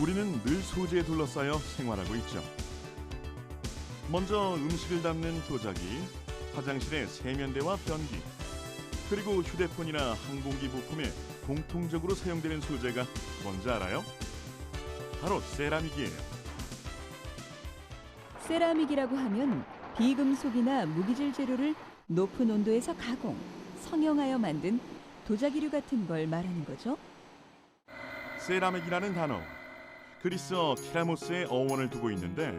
우리는 늘 소재에 둘러싸여 생활하고 있죠. 먼저 음식을 담는 도자기, 화장실의 세면대와 변기, 그리고 휴대폰이나 항공기 부품에 공통적으로 사용되는 소재가 뭔지 알아요? 바로 세라믹이에요. 세라믹이라고 하면 비금속이나 무기질 재료를 높은 온도에서 가공, 성형하여 만든 도자기류 같은 걸 말하는 거죠. 세라믹이라는 단어 그리스어 티라모스의 어원을 두고 있는데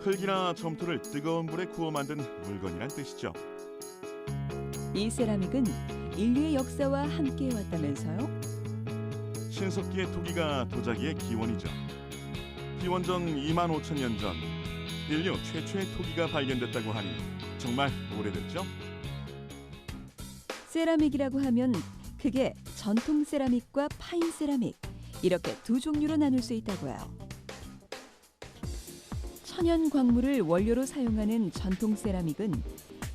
흙이나 점토를 뜨거운 불에 구워 만든 물건이란 뜻이죠. 이 세라믹은 인류의 역사와 함께 왔다면서요? 신석기의 토기가 도자기의 기원이죠. 기원전 2만 5천 년 전 인류 최초의 토기가 발견됐다고 하니 정말 오래됐죠? 세라믹이라고 하면 크게 전통 세라믹과 파인 세라믹 이렇게 두 종류로 나눌 수 있다고요. 천연 광물을 원료로 사용하는 전통 세라믹은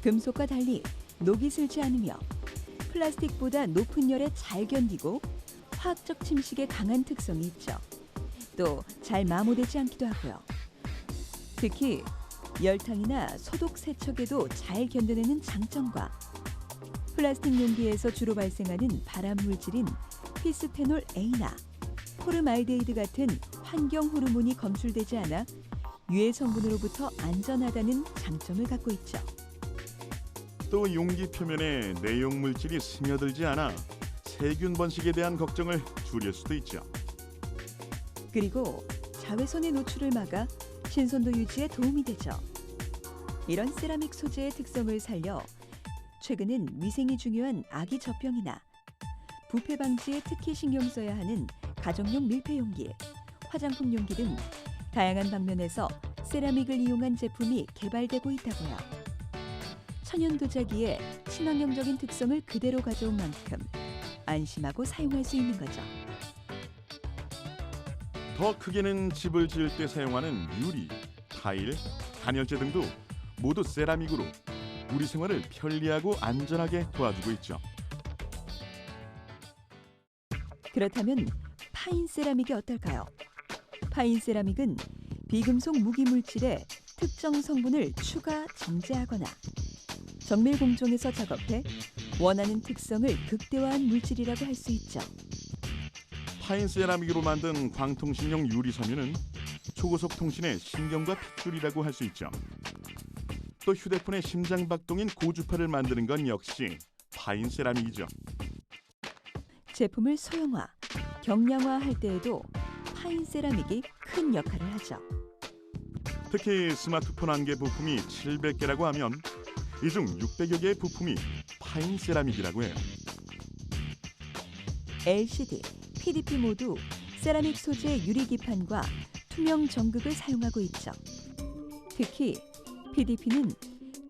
금속과 달리 녹이 슬지 않으며 플라스틱보다 높은 열에 잘 견디고 화학적 침식에 강한 특성이 있죠. 또 잘 마모되지 않기도 하고요. 특히 열탕이나 소독 세척에도 잘 견뎌내는 장점과 플라스틱 용기에서 주로 발생하는 발암 물질인 피스페놀 A나 포름알데히드 같은 환경 호르몬이 검출되지 않아 유해 성분으로부터 안전하다는 장점을 갖고 있죠. 또 용기 표면에 내용 물질이 스며들지 않아 세균 번식에 대한 걱정을 줄일 수도 있죠. 그리고 자외선의 노출을 막아 신선도 유지에 도움이 되죠. 이런 세라믹 소재의 특성을 살려 최근엔 위생이 중요한 아기 젖병이나 부패 방지에 특히 신경 써야 하는 가정용 밀폐 용기, 화장품 용기 등 다양한 방면에서 세라믹을 이용한 제품이 개발되고 있다고요. 천연 도자기의 친환경적인 특성을 그대로 가져온 만큼 안심하고 사용할 수 있는 거죠. 더 크게는 집을 지을 때 사용하는 유리, 타일, 단열재 등도 모두 세라믹으로 우리 생활을 편리하고 안전하게 도와주고 있죠. 그렇다면 파인 세라믹이 어떨까요? 파인 세라믹은 비금속 무기 물질에 특정 성분을 추가 정제하거나 정밀 공정에서 작업해 원하는 특성을 극대화한 물질이라고 할 수 있죠. 파인 세라믹으로 만든 광통신용 유리 섬유는 초고속 통신의 신경과 핏줄이라고 할 수 있죠. 또 휴대폰의 심장 박동인 고주파를 만드는 건 역시 파인 세라믹이죠. 제품을 소형화, 경량화 할 때에도 파인 세라믹이 큰 역할을 하죠. 특히 스마트폰 안개 부품이 700개라고 하면 이 중 600여 개의 부품이 파인 세라믹이라고 해요. LCD, PDP 모두 세라믹 소재 유리 기판과 투명 전극을 사용하고 있죠. 특히 PDP는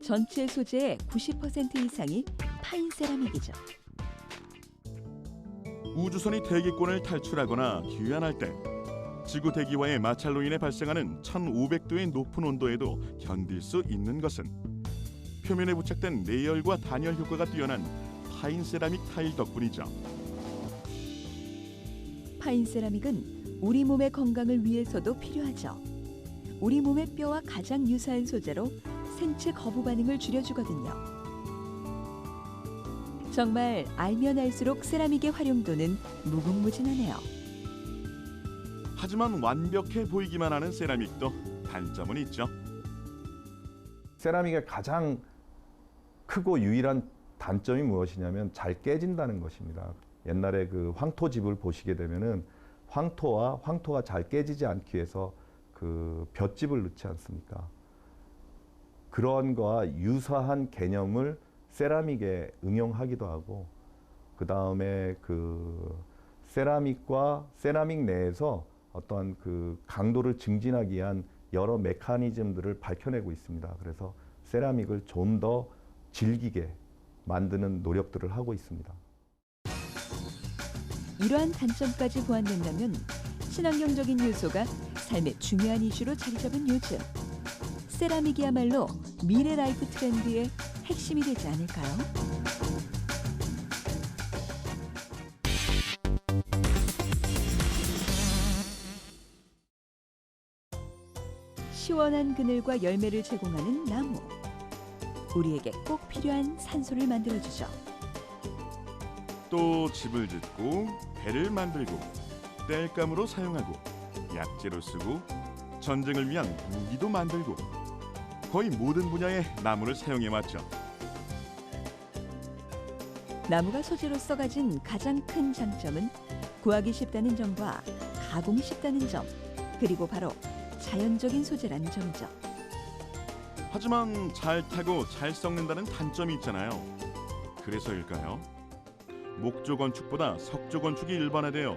전체 소재의 90% 이상이 파인 세라믹이죠. 우주선이 대기권을 탈출하거나 귀환할 때 지구 대기와의 마찰로 인해 발생하는 1500도의 높은 온도에도 견딜 수 있는 것은 표면에 부착된 내열과 단열 효과가 뛰어난 파인 세라믹 타일 덕분이죠. 파인 세라믹은 우리 몸의 건강을 위해서도 필요하죠. 우리 몸의 뼈와 가장 유사한 소재로 생체 거부 반응을 줄여주거든요. 정말 알면 알수록 세라믹의 활용도는 무궁무진하네요. 하지만 완벽해 보이기만 하는 세라믹도 단점은 있죠. 세라믹의 가장 크고 유일한 단점이 무엇이냐면 잘 깨진다는 것입니다. 옛날에 그 황토집을 보시게 되면은 황토와 황토가 잘 깨지지 않기 위해서 그 볏집을 넣지 않습니까? 그런 거와 유사한 개념을 세라믹에 응용하기도 하고 그 다음에 그 세라믹과 세라믹 내에서 어떠한 그 강도를 증진하기 위한 여러 메커니즘들을 밝혀내고 있습니다. 그래서 세라믹을 좀 더 질기게 만드는 노력들을 하고 있습니다. 이러한 단점까지 보완된다면 친환경적인 요소가 삶의 중요한 이슈로 자리 잡은 요즘 세라믹이야말로 미래 라이프 트렌드의 핵심이 되지 않을까요? 시원한 그늘과 열매를 제공하는 나무. 우리에게 꼭 필요한 산소를 만들어주죠. 또 집을 짓고 배를 만들고 땔감으로 사용하고 약재로 쓰고 전쟁을 위한 무기도 만들고 거의 모든 분야에 나무를 사용해 왔죠. 나무가 소재로서 가진 가장 큰 장점은 구하기 쉽다는 점과 가공이 쉽다는 점, 그리고 바로 자연적인 소재라는 점이죠. 하지만 잘 타고 잘 썩는다는 단점이 있잖아요. 그래서일까요? 목조 건축보다 석조 건축이 일반화되어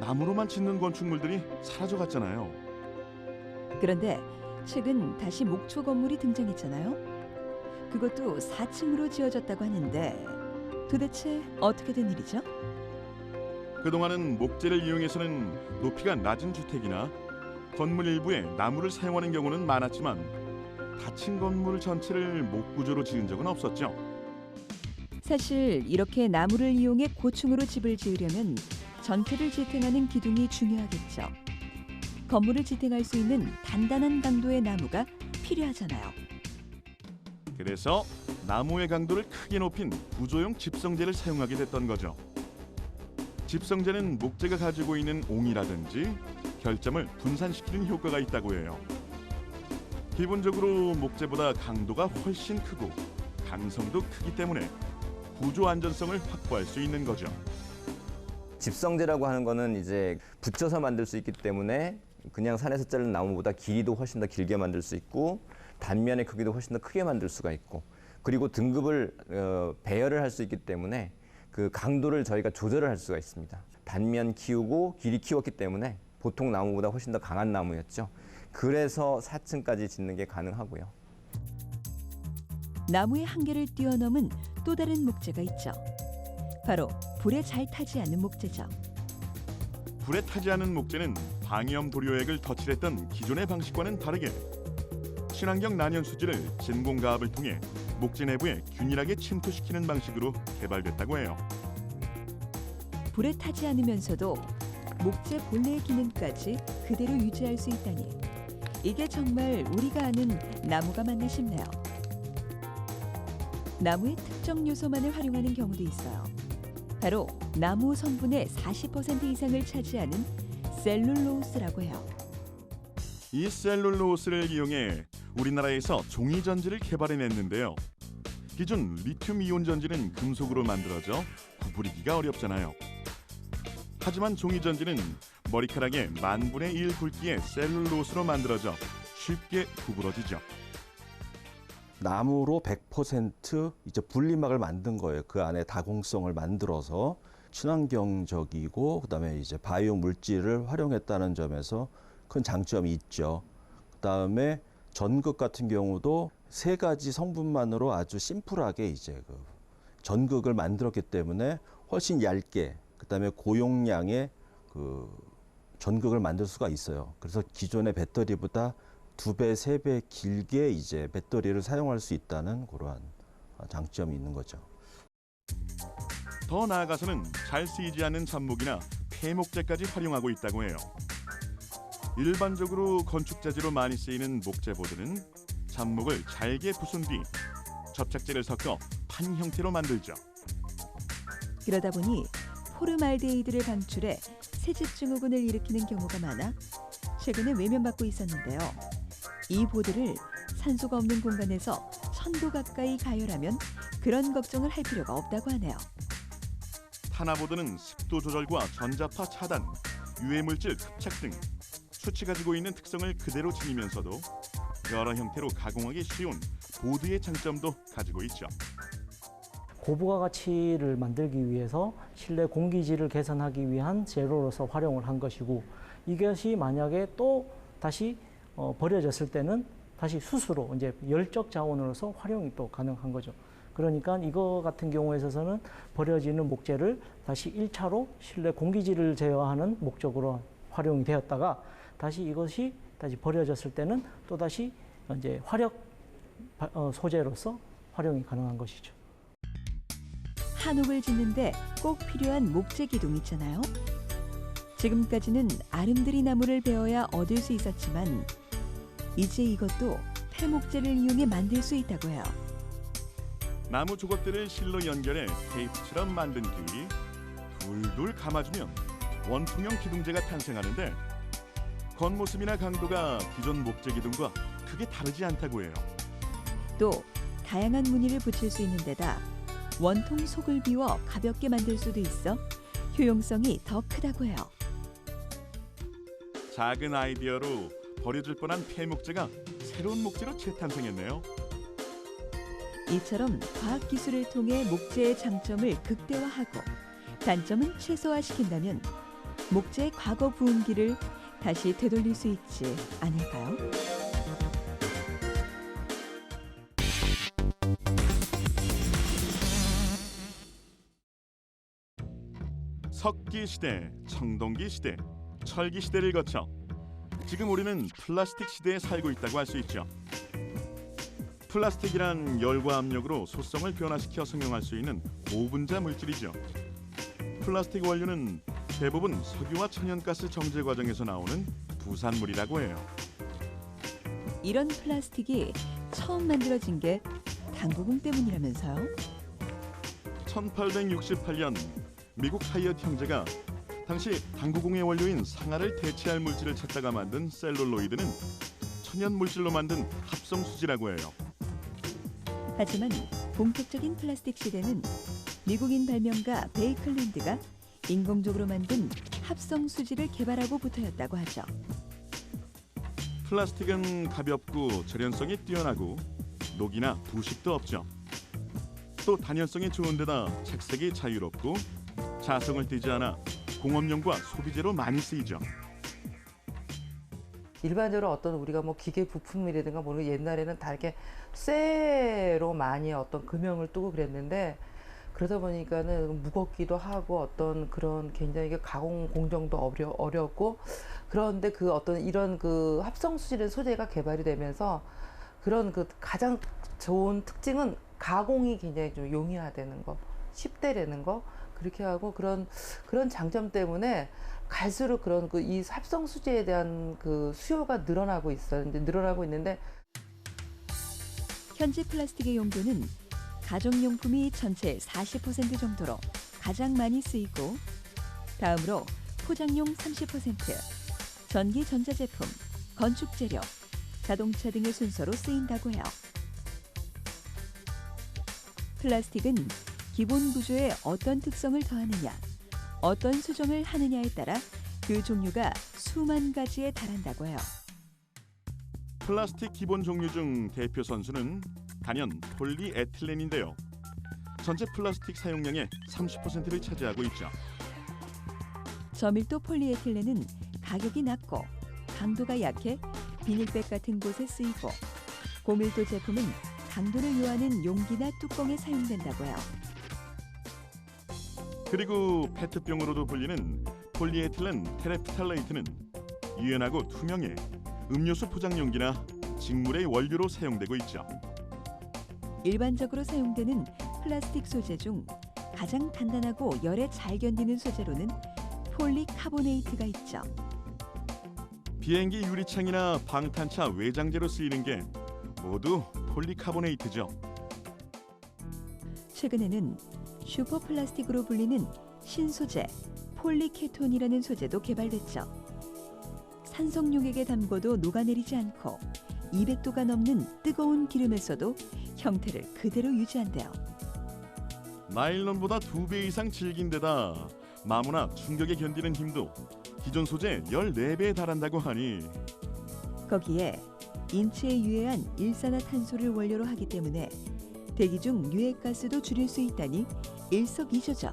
나무로만 짓는 건축물들이 사라져 갔잖아요. 그런데 최근 다시 목초 건물이 등장했잖아요. 그것도 4층으로 지어졌다고 하는데 도대체 어떻게 된 일이죠? 그동안은 목재를 이용해서는 높이가 낮은 주택이나 건물 일부에 나무를 사용하는 경우는 많았지만 닫힌 건물 전체를 목구조로 지은 적은 없었죠. 사실 이렇게 나무를 이용해 고층으로 집을 지으려면 전체를 지탱하는 기둥이 중요하겠죠. 건물을 지탱할 수 있는 단단한 강도의 나무가 필요하잖아요. 그래서 나무의 강도를 크게 높인 구조용 집성재를 사용하게 됐던 거죠. 집성재는 목재가 가지고 있는 옹이라든지 결점을 분산시키는 효과가 있다고 해요. 기본적으로 목재보다 강도가 훨씬 크고 강성도 크기 때문에 구조 안전성을 확보할 수 있는 거죠. 집성재라고 하는 거는 이제 붙여서 만들 수 있기 때문에 그냥 산에서 자른 나무보다 길이도 훨씬 더 길게 만들 수 있고 단면의 크기도 훨씬 더 크게 만들 수가 있고 그리고 등급을 어, 배열을 할 수 있기 때문에 그 강도를 저희가 조절을 할 수가 있습니다. 단면 키우고 길이 키웠기 때문에 보통 나무보다 훨씬 더 강한 나무였죠. 그래서 4층까지 짓는 게 가능하고요. 나무의 한계를 뛰어넘은 또 다른 목재가 있죠. 바로 불에 잘 타지 않는 목재죠. 불에 타지 않은 목재는 방염 도료액을 덧칠했던 기존의 방식과는 다르게 친환경 난연 수지를 진공가압을 통해 목재 내부에 균일하게 침투시키는 방식으로 개발됐다고 해요. 불에 타지 않으면서도 목재 본래의 기능까지 그대로 유지할 수 있다니 이게 정말 우리가 아는 나무가 맞나 싶네요. 나무의 특정 요소만을 활용하는 경우도 있어요. 바로 나무 성분의 40% 이상을 차지하는 셀룰로스라고 해요. 이 셀룰로스를 이용해 우리나라에서 종이 전지를 개발해냈는데요. 기존 리튬 이온 전지는 금속으로 만들어져 구부리기가 어렵잖아요. 하지만 종이 전지는 머리카락의 만분의 1 굵기의 셀룰로스로 만들어져 쉽게 구부러지죠. 나무로 100% 이제 분리막을 만든 거예요. 그 안에 다공성을 만들어서 친환경적이고 그다음에 이제 바이오 물질을 활용했다는 점에서 큰 장점이 있죠. 그다음에 전극 같은 경우도 세 가지 성분만으로 아주 심플하게 이제 그 전극을 만들었기 때문에 훨씬 얇게 그다음에 고용량의 그 전극을 만들 수가 있어요. 그래서 기존의 배터리보다 두 배, 세 배 길게 이제 배터리를 사용할 수 있다는 그러한 장점이 있는 거죠. 더 나아가서는 잘 쓰이지 않는 잡목이나 폐목재까지 활용하고 있다고 해요. 일반적으로 건축 자재로 많이 쓰이는 목재보드는 잡목을 잘게 부순 뒤 접착제를 섞어 판 형태로 만들죠. 그러다 보니 포름알데히드를 방출해 새집 증후군을 일으키는 경우가 많아 최근에 외면받고 있었는데요. 이 보드를 산소가 없는 공간에서 천도 가까이 가열하면 그런 걱정을 할 필요가 없다고 하네요. 탄화보드는 습도 조절과 전자파 차단, 유해 물질 흡착 등 수치 가지고 있는 특성을 그대로 지니면서도 여러 형태로 가공하기 쉬운 보드의 장점도 가지고 있죠. 고부가 가치를 만들기 위해서 실내 공기질을 개선하기 위한 재료로서 활용을 한 것이고 이것이 만약에 또 다시 어, 버려졌을 때는 다시 수수로 이제 열적 자원으로서 활용이 또 가능한 거죠. 그러니까 이거 같은 경우에 있어서는 버려지는 목재를 다시 일차로 실내 공기질을 제어하는 목적으로 활용이 되었다가 다시 이것이 다시 버려졌을 때는 또 다시 이제 화력 바- 어, 소재로서 활용이 가능한 것이죠. 한옥을 짓는데 꼭 필요한 목재 기둥 있잖아요. 지금까지는 아름드리 나무를 베어야 얻을 수 있었지만 이제 이것도 폐목재를 이용해 만들 수 있다고 해요. 나무 조각들을 실로 연결해 테이프처럼 만든 뒤 둘둘 감아주면 원통형 기둥재가 탄생하는데 겉모습이나 강도가 기존 목재 기둥과 크게 다르지 않다고 해요. 또 다양한 무늬를 붙일 수 있는 데다 원통 속을 비워 가볍게 만들 수도 있어 효용성이 더 크다고 해요. 작은 아이디어로 버려질 뻔한 폐목재가 새로운 목재로 재탄생했네요. 이처럼 과학 기술을 통해 목재의 장점을 극대화하고 단점은 최소화시킨다면 목재의 과거 부흥기를 다시 되돌릴 수 있지 않을까요? 석기 시대, 청동기 시대, 철기 시대를 거쳐 지금 우리는 플라스틱 시대에 살고 있다고 할 수 있죠. 플라스틱이란 열과 압력으로 소성을 변화시켜 성형할 수 있는 고분자 물질이죠. 플라스틱 원료는 대부분 석유와 천연가스 정제 과정에서 나오는 부산물이라고 해요. 이런 플라스틱이 처음 만들어진 게 당구공 때문이라면서요? 1868년 미국 하이엇 형제가 당시 당구공의 원료인 상아를 대체할 물질을 찾다가 만든 셀룰로이드는 천연 물질로 만든 합성 수지라고 해요. 하지만 본격적인 플라스틱 시대는 미국인 발명가 베이클랜드가 인공적으로 만든 합성 수지를 개발하고부터였다고 하죠. 플라스틱은 가볍고 절연성이 뛰어나고 녹이나 부식도 없죠. 또 단열성이 좋은 데다 색색이 자유롭고 자성을 띠지 않아 공업용과 소비재로 많이 쓰이죠. 일반적으로 어떤 우리가 뭐 기계 부품이라든가 뭐 옛날에는 다 이렇게 쇠로 많이 어떤 금형을 뜨고 그랬는데 그러다 보니까는 무겁기도 하고 어떤 그런 굉장히 그 가공 공정도 어려, 어렵고 그런데 그 어떤 이런 그 합성 수질의 소재가 개발이 되면서 그런 그 가장 좋은 특징은 가공이 굉장히 좀 용이화되는 거, 쉽대되는 거 그렇게 하고 그런 그런 장점 때문에 갈수록 그런 그 이 합성 수제에 대한 그 수요가 늘어나고 있어요. 근데 늘어나고 있는데 현재 플라스틱의 용도는 가정용품이 전체 40% 정도로 가장 많이 쓰이고 다음으로 포장용 30%, 전기 전자제품, 건축 재료, 자동차 등의 순서로 쓰인다고 해요. 플라스틱은 기본 구조에 어떤 특성을 더하느냐, 어떤 수정을 하느냐에 따라 그 종류가 수만 가지에 달한다고 해요. 플라스틱 기본 종류 중 대표 선수는 단연 폴리에틸렌인데요. 전체 플라스틱 사용량의 30%를 차지하고 있죠. 저밀도 폴리에틸렌은 가격이 낮고 강도가 약해 비닐백 같은 곳에 쓰이고 고밀도 제품은 강도를 요하는 용기나 뚜껑에 사용된다고 해요. 그리고 페트병으로도 불리는 폴리에틸렌 테레프탈레이트는 유연하고 투명해 음료수 포장 용기나 직물의 원료로 사용되고 있죠. 일반적으로 사용되는 플라스틱 소재 중 가장 단단하고 열에 잘 견디는 소재로는 폴리카보네이트가 있죠. 비행기 유리창이나 방탄차 외장재로 쓰이는 게 모두 폴리카보네이트죠. 최근에는 슈퍼 플라스틱으로 불리는 신소재 폴리케톤이라는 소재도 개발됐죠. 산성용액에 담궈도 녹아내리지 않고 200도가 넘는 뜨거운 기름에서도 형태를 그대로 유지한대요. 나일론보다 두 배 이상 질긴 데다 마모나 충격에 견디는 힘도 기존 소재 14배에 달한다고 하니 거기에 인체에 유해한 일산화탄소를 원료로 하기 때문에 대기 중 유해가스도 줄일 수 있다니 일석이조죠.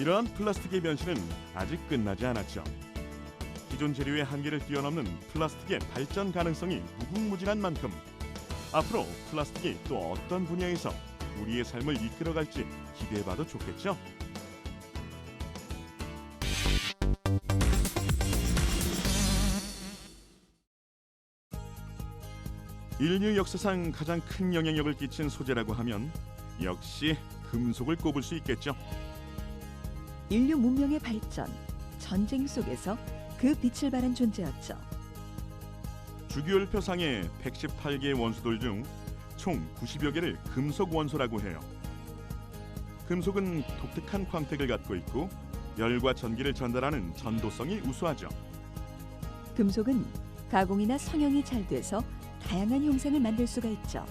이러한 플라스틱의 변신은 아직 끝나지 않았죠. 기존 재료의 한계를 뛰어넘는 플라스틱의 발전 가능성이 무궁무진한 만큼 앞으로 플라스틱이 또 어떤 분야에서 우리의 삶을 이끌어갈지 기대해봐도 좋겠죠. 인류 역사상 가장 큰 영향력을 끼친 소재라고 하면 역시 금속을 꼽을 수 있겠죠. 인류 문명의 발전, 전쟁 속에서 그 빛을 발한 존재였죠. 주기율표상의 118개의 원소들 중 총 90여 개를 금속 원소라고 해요. 금속은 독특한 광택을 갖고 있고 열과 전기를 전달하는 전도성이 우수하죠. 금속은 가공이나 성형이 잘 돼서 다양한 형상을 만들 수가 있죠.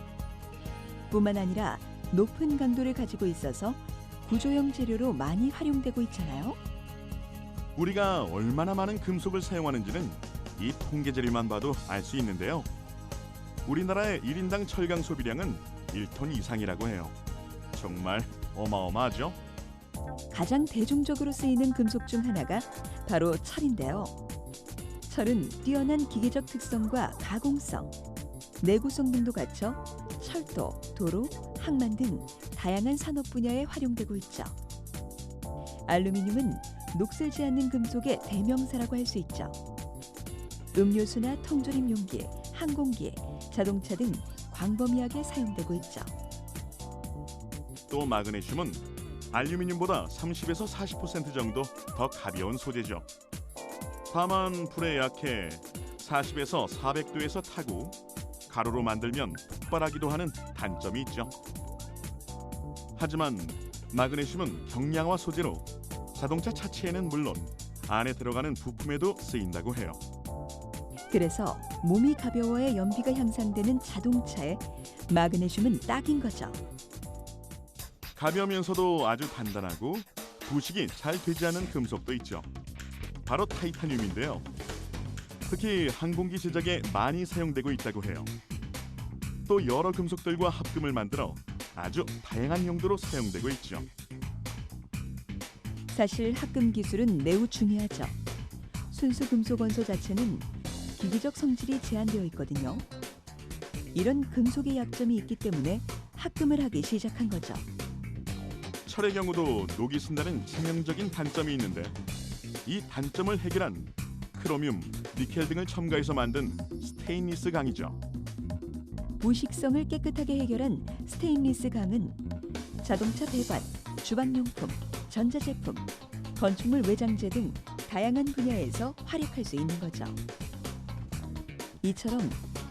뿐만 아니라 높은 강도를 가지고 있어서 구조형 재료로 많이 활용되고 있잖아요. 우리가 얼마나 많은 금속을 사용하는지는 이 통계 자료만 봐도 알 수 있는데요. 우리나라의 1인당 철강 소비량은 1톤 이상이라고 해요. 정말 어마어마하죠? 가장 대중적으로 쓰이는 금속 중 하나가 바로 철인데요. 철은 뛰어난 기계적 특성과 가공성, 내구성 등도 갖춰 철도, 도로, 항만 등 다양한 산업 분야에 활용되고 있죠. 알루미늄은 녹슬지 않는 금속의 대명사라고 할 수 있죠. 음료수나 통조림 용기, 항공기, 자동차 등 광범위하게 사용되고 있죠. 또 마그네슘은 알루미늄보다 30에서 40% 정도 더 가벼운 소재죠. 다만 불에 약해 40에서 400도에서 타고 가루로 만들면 폭발하기도 하는 단점이 있죠. 하지만 마그네슘은 경량화 소재로 자동차 차체에는 물론 안에 들어가는 부품에도 쓰인다고 해요. 그래서 몸이 가벼워야 연비가 향상되는 자동차에 마그네슘은 딱인 거죠. 가벼우면서도 아주 단단하고 부식이 잘 되지 않는 금속도 있죠. 바로 타이타늄인데요. 특히 항공기 제작에 많이 사용되고 있다고 해요. 또 여러 금속들과 합금을 만들어 아주 다양한 용도로 사용되고 있죠. 사실 합금 기술은 매우 중요하죠. 순수 금속 원소 자체는 기기적 성질이 제한되어 있거든요. 이런 금속의 약점이 있기 때문에 합금을 하기 시작한 거죠. 철의 경우도 녹이 쓴다는 치명적인 단점이 있는데 이 단점을 해결한 크로뮴, 니켈 등을 첨가해서 만든 스테인리스 강이죠. 부식성을 깨끗하게 해결한 스테인리스 강은 자동차 배관, 주방용품, 전자제품, 건축물 외장재 등 다양한 분야에서 활약할 수 있는 거죠. 이처럼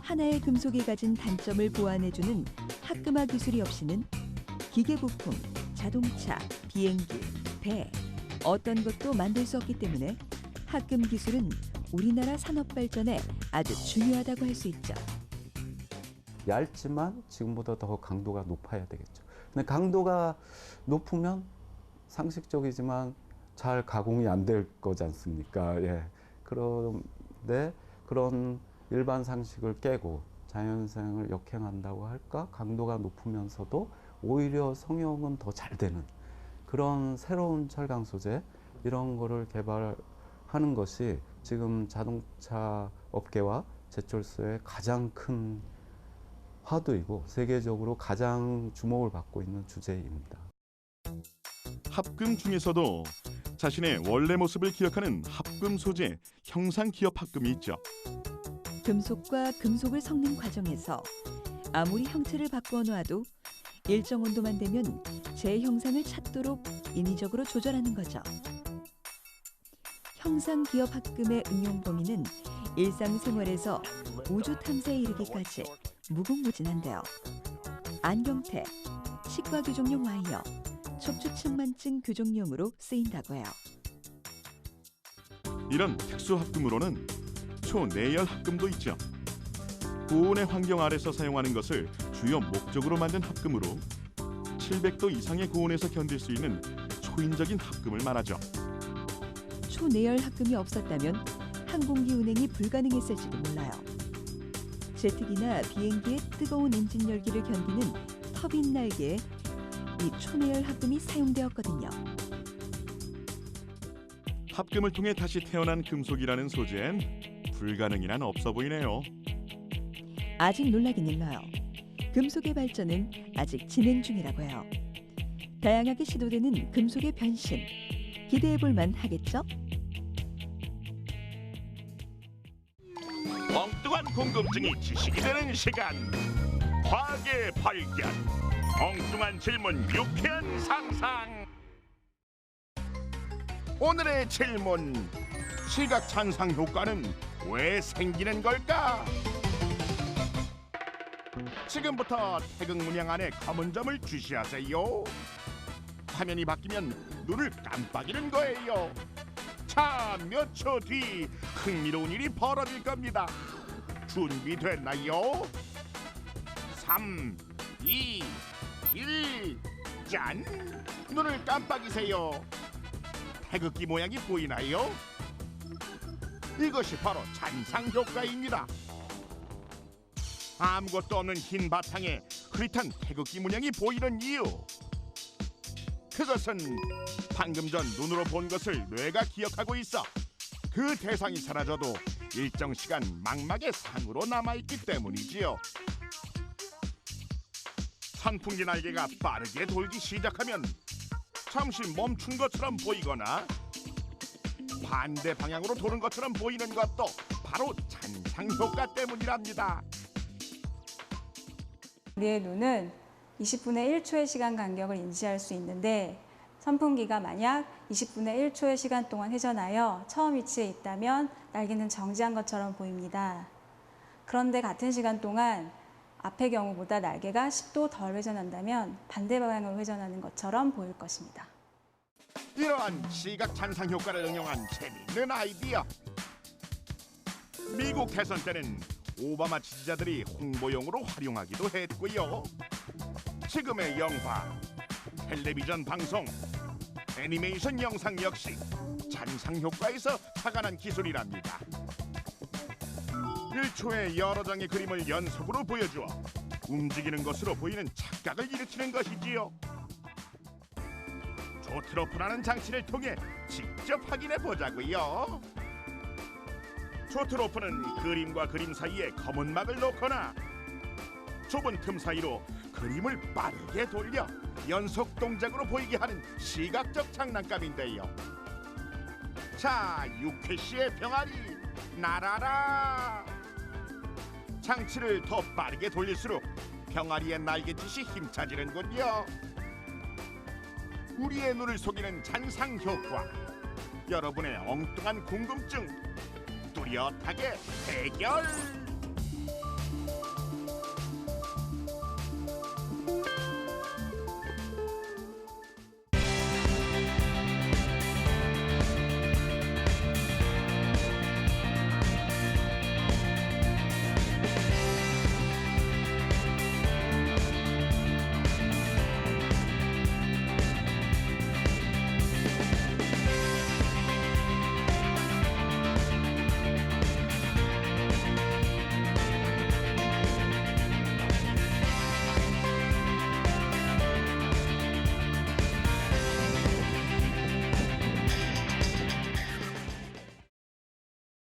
하나의 금속이 가진 단점을 보완해주는 합금화 기술이 없이는 기계 부품, 자동차, 비행기, 배 어떤 것도 만들 수 없기 때문에 합금 기술은 우리나라 산업 발전에 아주 중요하다고 할 수 있죠. 얇지만 지금보다 더 강도가 높아야 되겠죠. 근데 강도가 높으면 상식적이지만 잘 가공이 안 될 거지 않습니까? 예. 그런데 그런 일반 상식을 깨고 자연생을 역행한다고 할까? 강도가 높으면서도 오히려 성형은 더 잘 되는 그런 새로운 철강 소재 이런 거를 개발하는 것이 지금 자동차 업계와 제철소의 가장 큰 화두이고 세계적으로 가장 주목을 받고 있는 주제입니다. 합금 중에서도 자신의 원래 모습을 기억하는 합금 소재 형상 기업 합금이 있죠. 금속과 금속을 섞는 과정에서 아무리 형체를 바꾸어 놔도 일정 온도만 되면 제 형상을 찾도록 인위적으로 조절하는 거죠. 형상 기업 합금의 응용 범위는 일상생활에서 우주 탐사에 이르기까지 무궁무진한데요. 안경테, 치과 교정용 와이어, 척추측만증 교정용으로 쓰인다고 해요. 이런 특수 합금으로는 초내열 합금도 있죠. 고온의 환경 아래서 사용하는 것을 주요 목적으로 만든 합금으로 700도 이상의 고온에서 견딜 수 있는 초인적인 합금을 말하죠. 초내열 합금이 없었다면 항공기 운행이 불가능했을지도 몰라요. 제트기나 비행기의 뜨거운 엔진 열기를 견디는 터빈 날개에 이 초내열 합금이 사용되었거든요. 합금을 통해 다시 태어난 금속이라는 소재엔 불가능이란 없어 보이네요. 아직 놀라긴 일러요. 금속의 발전은 아직 진행 중이라고 해요. 다양하게 시도되는 금속의 변신 기대해 볼 만 하겠죠? 궁금증이 지식이 되는 시간 과학의 발견 엉뚱한 질문 유쾌한 상상 오늘의 질문 시각 잔상 효과는 왜 생기는 걸까? 지금부터 태극 문양 안에 검은 점을 주시하세요. 화면이 바뀌면 눈을 깜빡이는 거예요. 자, 몇 초 뒤 흥미로운 일이 벌어질 겁니다. 준비됐나요? 3, 2, 1, 짠! 눈을 깜빡이세요. 태극기 모양이 보이나요? 이것이 바로 잔상 효과입니다. 아무것도 없는 흰 바탕에 흐릿한 태극기 문양이 보이는 이유. 그것은 방금 전 눈으로 본 것을 뇌가 기억하고 있어 그 대상이 사라져도 일정 시간 망막의 상으로 남아있기 때문이지요. 선풍기 날개가 빠르게 돌기 시작하면 잠시 멈춘 것처럼 보이거나 반대 방향으로 도는 것처럼 보이는 것도 바로 잔상 효과 때문이랍니다. 우리의 눈은 20분의 1초의 시간 간격을 인지할 수 있는데 선풍기가 만약 20분의 1초의 시간 동안 회전하여 처음 위치에 있다면 날개는 정지한 것처럼 보입니다. 그런데 같은 시간 동안 앞의 경우보다 날개가 10도 덜 회전한다면 반대 방향으로 회전하는 것처럼 보일 것입니다. 이러한 시각 잔상 효과를 응용한 재미있는 아이디어. 미국 대선 때는 오바마 지지자들이 홍보용으로 활용하기도 했고요. 지금의 영화, 텔레비전 방송, 애니메이션 영상 역시 잔상 효과에서 착안한 기술이랍니다. 1초에 여러 장의 그림을 연속으로 보여주어 움직이는 것으로 보이는 착각을 일으키는 것이지요. 조트로프라는 장치를 통해 직접 확인해 보자고요. 조트로프는 그림과 그림 사이에 검은 막을 놓거나 좁은 틈 사이로 그림을 빠르게 돌려 연속 동작으로 보이게 하는 시각적 장난감인데요. 자, 육회 씨의 병아리 날아라. 장치를 더 빠르게 돌릴수록 병아리의 날갯짓이 힘차지는군요. 우리의 눈을 속이는 잔상 효과. 여러분의 엉뚱한 궁금증 뚜렷하게 해결.